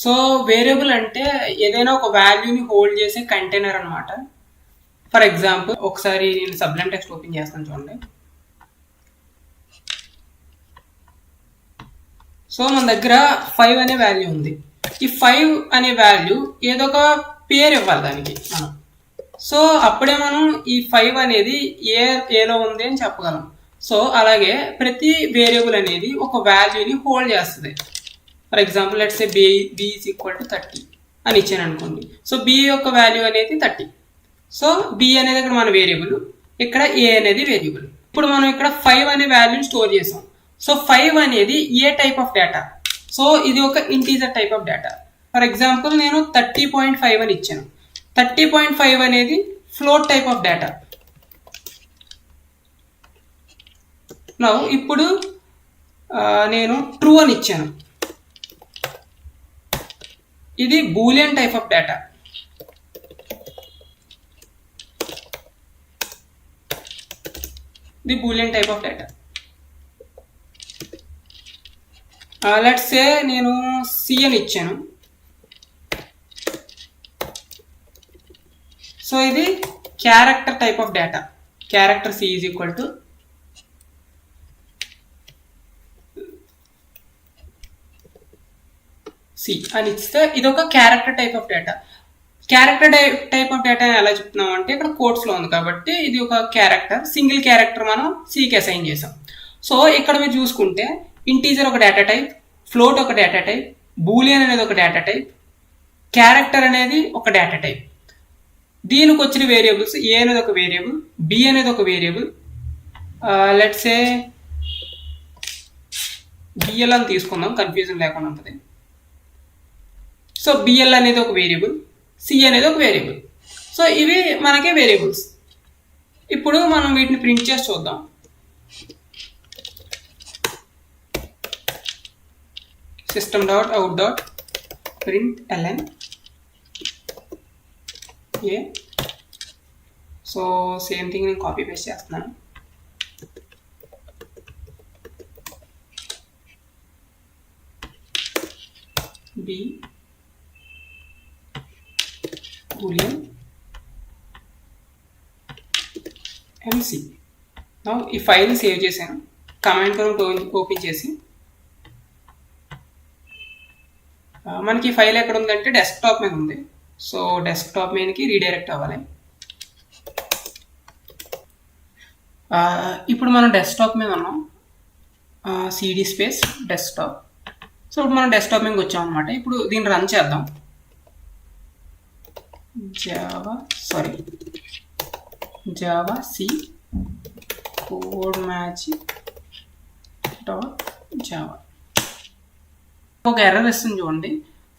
So variable అంటే ఏదైనా ఒక వాల్యూని హోల్డ్ చేసే కంటైనర్ అనమాట ఫర్ ఎగ్జాంపుల్ ఒకసారి నేను సబ్లైమ్ టెక్స్ట్ ఓపెన్ చేస్తాను చూడండి. సో మన దగ్గర ఫైవ్ అనే వాల్యూ ఉంది. ఈ ఫైవ్ అనే వాల్యూ ఏదో ఒక పేరు ఇవ్వాలి దానికి మనం. సో అప్పుడే మనం ఈ ఫైవ్ అనేది ఏ ఏలో ఉంది అని చెప్పగలం. సో అలాగే ప్రతి వేరియబుల్ అనేది ఒక వాల్యూని హోల్డ్ చేస్తుంది. For example let's A B B is equal to thirty అని ఇచ్చాను అనుకోండి సో బి యొక్క వాల్యూ అనేది థర్టీ సో బి అనేది ఇక్కడ మన వేరియబుల్ ఇక్కడ ఏ అనేది వేరియబుల్ ఇప్పుడు మనం ఇక్కడ ఫైవ్ అనే వాల్యూని స్టోర్ చేసాం. సో ఫైవ్ అనేది a type of data so ఇది ఒక integer type of data for example నేను థర్టీ పాయింట్ ఫైవ్ అని ఇచ్చాను. థర్టీ పాయింట్ ఫైవ్ అనేది float type of data now ఇప్పుడు నేను ట్రూ అని ఇచ్చాను. ఇది boolean type of data. The boolean type of data. Let's say నేను సిఎన్ ఇచ్చాను. సో ఇది character type of data character C is equal to C అని ఇస్తే ఇది ఒక character type of data character type of data ఎలా చెప్తున్నాం అంటే ఇక్కడ కోడ్స్లో ఉంది కాబట్టి ఇది ఒక క్యారెక్టర్ సింగిల్ క్యారెక్టర్ మనం సికి అసైన్ చేసాం. సో ఇక్కడ మీరు చూసుకుంటే ఇంటీజర్ ఒక డేటా టైప్ ఫ్లోట్ ఒక డేటా టైప్ బూలియన్ అనేది ఒక డేటా టైప్ క్యారెక్టర్ అనేది ఒక డేటా టైప్ దీనికి వచ్చిన వేరియబుల్స్ ఏ అనేది ఒక వేరియబుల్ బి అనేది ఒక వేరియబుల్ లెట్స్ ఏ బిఎల్ అని తీసుకుందాం కన్ఫ్యూజన్ లేకుండా ఉంటుంది. సో బిఎల్ అనేది ఒక వేరియబుల్ సి అనేది ఒక వేరియబుల్. సో ఇవి మనకే వేరియబుల్స్. ఇప్పుడు మనం వీటిని ప్రింట్ చేసి చూద్దాం. System dot out dot print LN a so same thing నేను కాపీ పేస్ట్ చేస్తున్నాను. బి boolean ఎంసి నా ఈ ఫైల్ని సేవ్ చేశాను. కమాండ్ కరెంట్ ఓపెన్ చేసి. మనకి ఈ ఫైల్ ఎక్కడ ఉందంటే డెస్క్టాప్ మీద ఉంది. సో డెస్క్టాప్ మీదకి రీడైరెక్ట్ అవ్వాలి. ఇప్పుడు మనం డెస్క్టాప్ మీద ఉన్నాం. CD space desktop. సో ఇప్పుడు మనం డెస్క్టాప్ మీద వచ్చాం అనమాట ఇప్పుడు దీన్ని రన్ చేద్దాం. Java sorry javac code magic dot Java ఒక ఎర్రర్ ఇస్తుంది చూడండి.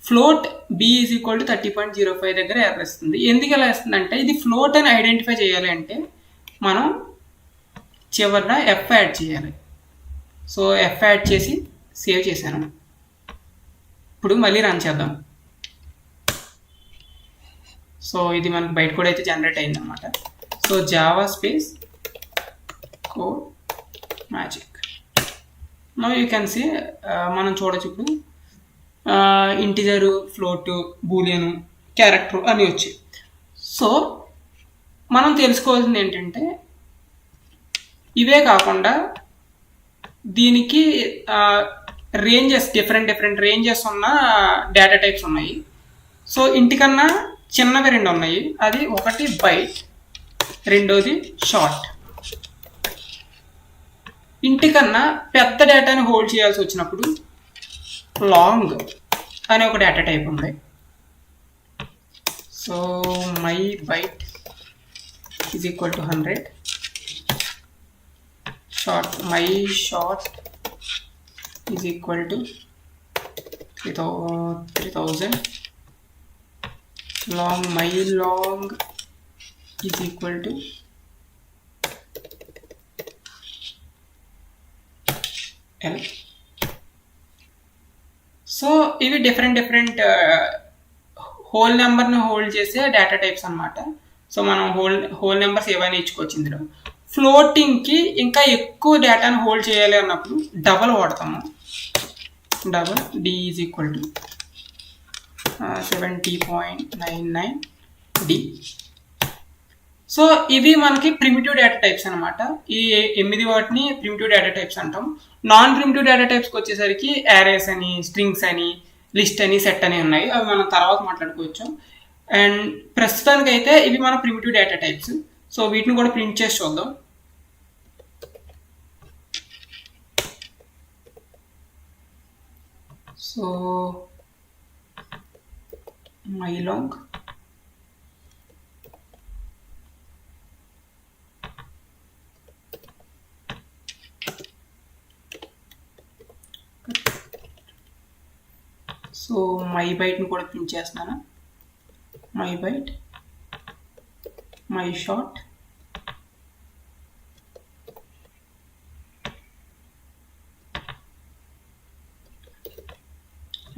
Float b is equal to thirty point zero five దగ్గర ఎర్రర్ ఇస్తుంది ఎందుకు ఎలా ఇస్తుంది అంటే ఇది ఫ్లోట్ అని ఐడెంటిఫై చేయాలి అంటే మనం చివరిన ఎఫ్ యాడ్ చేయాలి. సో ఎఫ్ యాడ్ చేసి సేవ్ చేశాను. ఇప్పుడు మళ్ళీ రన్ చేద్దాం. సో ఇది మనకు బయట కూడా అయితే జనరేట్ అయింది అనమాట so Java space code magic no you can see మనం చూడొచ్చు ఇప్పుడు ఇంటిజరు ఫ్లోట్ బూలియను క్యారెక్టర్ అని వచ్చాయి సో మనం తెలుసుకోవాల్సింది ఏంటంటే ఇవే కాకుండా దీనికి రేంజెస్ డిఫరెంట్ డిఫరెంట్ రేంజెస్ ఉన్న డేటా టైప్స్ ఉన్నాయి. సో ఇంటికన్నా చిన్నవి రెండు ఉన్నాయి. అది ఒకటి బైట్ రెండోది షార్ట్. ఇంటికన్నా పెద్ద డేటాని హోల్డ్ చేయాల్సి వచ్చినప్పుడు లాంగ్ అనే ఒక డేటా టైప్ ఉంది. So my byte is equal to hundred. Short my short is equal to three thou three thousand. Long my long is equal to L. So ఇవి different different whole నెంబర్ని hold చేసే data types అనమాట so మనం whole whole numbers ఏవైనా ఇచ్చుకోవచ్చు ఇందులో. ఫ్లోటింగ్కి ఇంకా ఎక్కువ డేటాను హోల్డ్ చేయాలి అన్నప్పుడు డబల్ వాడతాము. Double d is equal to seventy point nine nine d so ఇవి మనకి ప్రిమిటివ్ డేటా టైప్స్ అనమాట ఈ ఎనిమిది వాటిని ప్రిమిటివ్ డేటా టైప్స్ అంటాం. నాన్ ప్రిమిటివ్ డేటా టైప్స్కి వచ్చేసరికి యారేస్ అని స్ట్రింగ్స్ అని లిస్ట్ అని సెట్ అని ఉన్నాయి. అవి మనం తర్వాత మాట్లాడుకోవచ్చు. అండ్ ప్రస్తుతానికి అయితే ఇవి మన ప్రిమిటివ్ డేటా టైప్స్ సో వీటిని కూడా ప్రింట్ చేసి చూద్దాం. So my long so my బైట్ని కూడా ప్రింట్ చేస్తున్నాను. My byte my short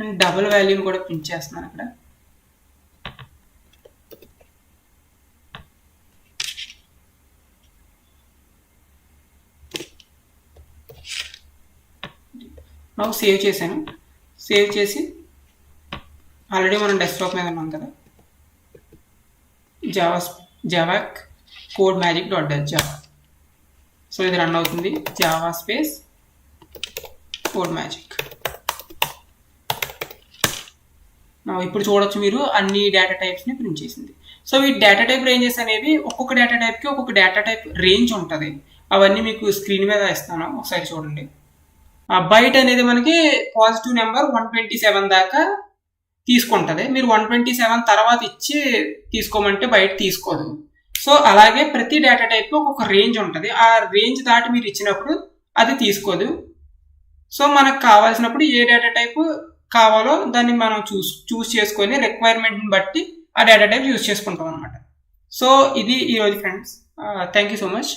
and double వాల్యూని కూడా ప్రింట్ చేస్తున్నాను అక్కడ నాకు సేవ్ చేశాను. సేవ్ చేసి ఆల్రెడీ మనం డెస్క్టాప్ మీద ఉన్నాం కదా. Java javac code magic dot డెస్ Java so ఇది రన్ అవుతుంది. జావా స్పేస్ కోడ్ మ్యాజిక్ ఇప్పుడు చూడొచ్చు మీరు అన్ని డేటా టైప్స్ని ప్రింట్ చేసింది. సో ఈ డేటా టైప్ రేంజెస్ అనేవి ఒక్కొక్క డేటా టైప్కి ఒక్కొక్క డేటా టైప్ రేంజ్ ఉంటుంది. అవన్నీ మీకు స్క్రీన్ మీద ఇస్తాను. ఒకసారి చూడండి. బయట అనేది మనకి positive number one twenty seven దాకా తీసుకుంటుంది. మీరు వన్ ట్వంటీ సెవెన్ తర్వాత ఇచ్చి తీసుకోమంటే బయట తీసుకోదు. సో అలాగే ప్రతి డేటా టైప్ ఒక రేంజ్ ఉంటుంది. ఆ రేంజ్ దాటి మీరు ఇచ్చినప్పుడు అది తీసుకోదు. సో మనకు కావాల్సినప్పుడు ఏ డేటా టైప్ కావాలో దాన్ని మనం చూస్ చూస్ చేసుకొని రిక్వైర్మెంట్ని బట్టి ఆ డేటా టైప్ యూస్ చేసుకుంటాం అనమాట సో ఇది ఈరోజు friends. Thank you so much